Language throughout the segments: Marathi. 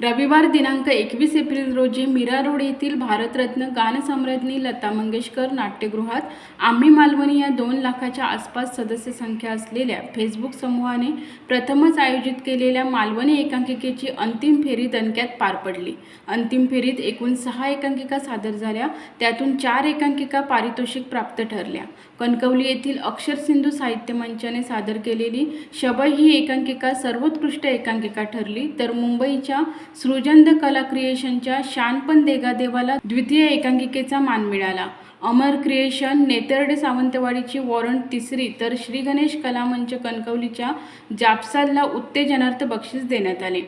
रविवार दिनांक एकवीस एप्रिल रोजी मीरा रोड येथील भारतरत्न गानसम्राज्ञी लता मंगेशकर नाट्यगृहात आम्ही मालवणी या दोन लाखाच्या आसपास सदस्य संख्या असलेल्या फेसबुक समूहाने प्रथमच आयोजित केलेल्या मालवणी एकांकिकेची अंतिम फेरी दणक्यात पार पडली. अंतिम फेरीत एकूण सहा एकांकिका सादर झाल्या त्यातून चार एकांकिका पारितोषिक प्राप्त ठरल्या. कणकवली येथील अक्षर सिंधू साहित्य मंचाने सादर केलेली शबई ही एकांकिका सर्वोत्कृष्ट एकांकिका ठरली तर मुंबईच्या सृजंद कला क्रिएशनच्या शानपण देगा देवाला द्वितीय एकांकिकेचा मान मिळाला. अमर क्रिएशन नेतर्डे सावंतवाडीची वॉरंट तिसरी तर श्री गणेश कलामंच कणकवलीच्या जापसालला उत्तेजनार्थ बक्षीस देण्यात आले.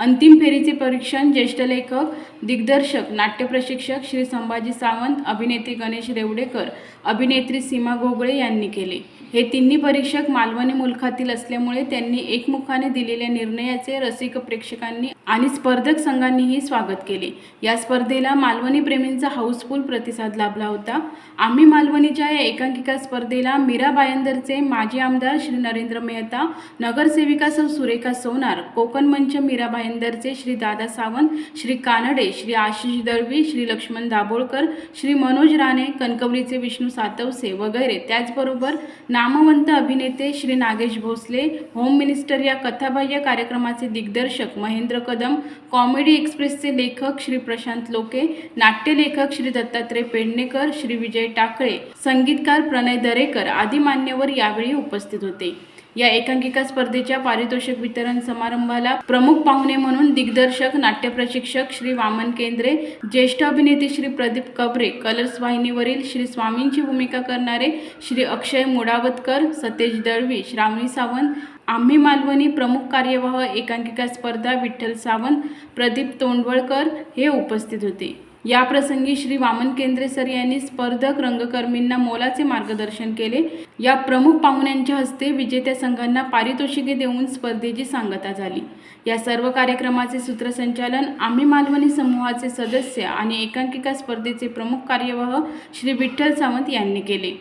अंतिम फेरीचे परीक्षण ज्येष्ठ लेखक दिग्दर्शक नाट्य प्रशिक्षक श्री संभाजी सावंत अभिनेते गणेश रेवडेकर अभिनेत्री सीमा गोगळे यांनी केले. हे तिन्ही परीक्षक मालवणी मुलखातील असल्यामुळे त्यांनी एकमुखाने दिलेल्या निर्णयाचे रसिक प्रेक्षकांनी आणि स्पर्धक संघांनीही स्वागत केले. या स्पर्धेला मालवणी प्रेमींचा हाऊसफुल प्रतिसाद लाभला होता. आम्ही मालवणीच्या या एकांकिका स्पर्धेला मीरा बायंदरचे माजी आमदार श्री नरेंद्र मेहता नगरसेविका सौ सुरेखा सोनार कोकण मंच मीरा महेंदरचे श्री दादा सावंत श्री कानडे श्री आशिष दळवी श्री लक्ष्मण दाभोळकर श्री मनोज राणे कणकवलीचे विष्णू सातवसे वगैरे. त्याचबरोबर नामवंत अभिनेते श्री नागेश भोसले होम मिनिस्टर या कथाबाह्य कार्यक्रमाचे दिग्दर्शक महेंद्र कदम कॉमेडी एक्सप्रेसचे लेखक श्री प्रशांत लोके नाट्यलेखक श्री दत्तात्रय पेडणेकर श्री विजय टाकळे संगीतकार प्रणय दरेकर आदी मान्यवर यावेळी उपस्थित होते. या एकांकिका स्पर्धेच्या पारितोषिक वितरण समारंभाला प्रमुख पाहुणे म्हणून दिग्दर्शक नाट्य प्रशिक्षक श्री वामन केंद्रे ज्येष्ठ अभिनेते श्री प्रदीप कबरे कलर्स वाहिनीवरील श्री स्वामींची भूमिका करणारे श्री अक्षय मुडावतकर सतेज दळवी श्रावणी सावंत आम्ही मालवणी प्रमुख कार्यवाह एकांकिका स्पर्धा विठ्ठल सावंत प्रदीप तोंडवळकर हे उपस्थित होते. याप्रसंगी श्री वामन केंद्रे सर यांनी स्पर्धक रंगकर्मींना मोलाचे मार्गदर्शन केले. या प्रमुख पाहुण्यांच्या हस्ते विजेत्या संघांना पारितोषिके देऊन स्पर्धेची सांगता झाली. या सर्व कार्यक्रमाचे सूत्रसंचालन आम्ही मालवणी समूहाचे सदस्य आणि एकांकिका स्पर्धेचे प्रमुख कार्यवाह श्री विठ्ठल सावंत यांनी केले.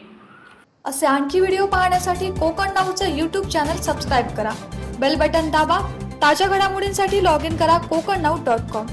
असे आणखी व्हिडिओ पाहण्यासाठी कोकण नाऊचं यूट्यूब चॅनल सबस्क्राईब करा. बेल बटन दाबा. ताज्या घडामोडींसाठी लॉग इन करा कोकण नाऊ डॉट कॉम